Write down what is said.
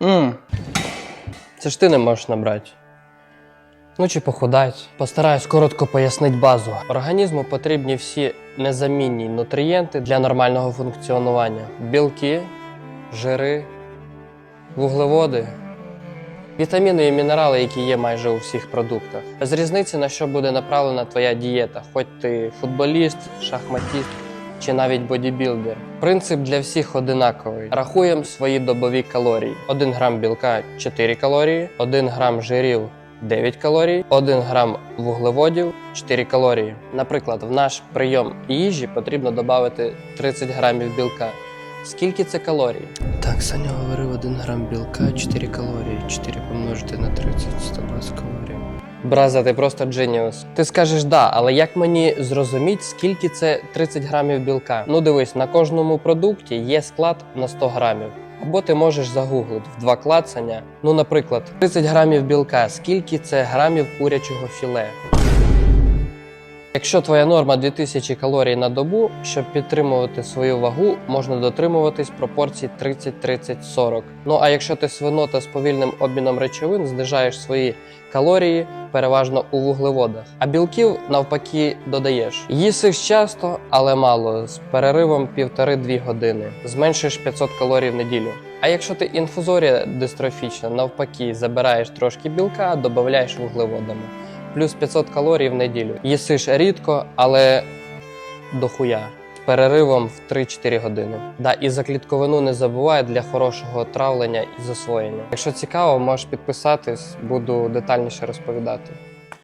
Мм. Це ж ти не можеш набрати. Ну чи похудать. Постараюсь коротко пояснити базу. Організму потрібні всі незамінні нутрієнти для нормального функціонування: білки, жири, вуглеводи, вітаміни і мінерали, які є майже у всіх продуктах. Без різниці на що буде направлена твоя дієта, хоч ти футболіст, шахматіст чи навіть бодібілдер. Принцип для всіх одинаковий. Рахуємо свої добові калорії. 1 грам білка 4 калорії, 1 грам жирів 9 калорій, 1 грам вуглеводів 4 калорії. Наприклад, в наш прийом їжі потрібно додати 30 грамів білка. Скільки це калорій? Так, Саня говорив 1 грам білка, 4 калорії. 4 помножити на 30, 120 калорій. Браза, ти просто дженіус. Ти скажеш да, але як мені зрозуміти, скільки це 30 грамів білка? Ну дивись, на кожному продукті є склад на 100 грамів. Або ти можеш загуглити в два клацання. Ну, наприклад, 30 грамів білка, скільки це грамів курячого філе? Якщо твоя норма 2000 калорій на добу, щоб підтримувати свою вагу, можна дотримуватись пропорцій 30-30-40. Ну а якщо ти свинота з повільним обміном речовин, знижаєш свої калорії переважно у вуглеводах, а білків навпаки додаєш. Їсиш часто, але мало, з переривом 1,5-2 години. Зменшиш 500 калорій в неділю. А якщо ти інфузорія дистрофічна, навпаки, забираєш трошки білка, додаєш вуглеводами плюс 500 калорій в неділю. Їсиш рідко, але дохуя. Переривом в 3-4 години. Да, і за клітковину не забувай для хорошого травлення і засвоєння. Якщо цікаво, можеш підписатись, буду детальніше розповідати.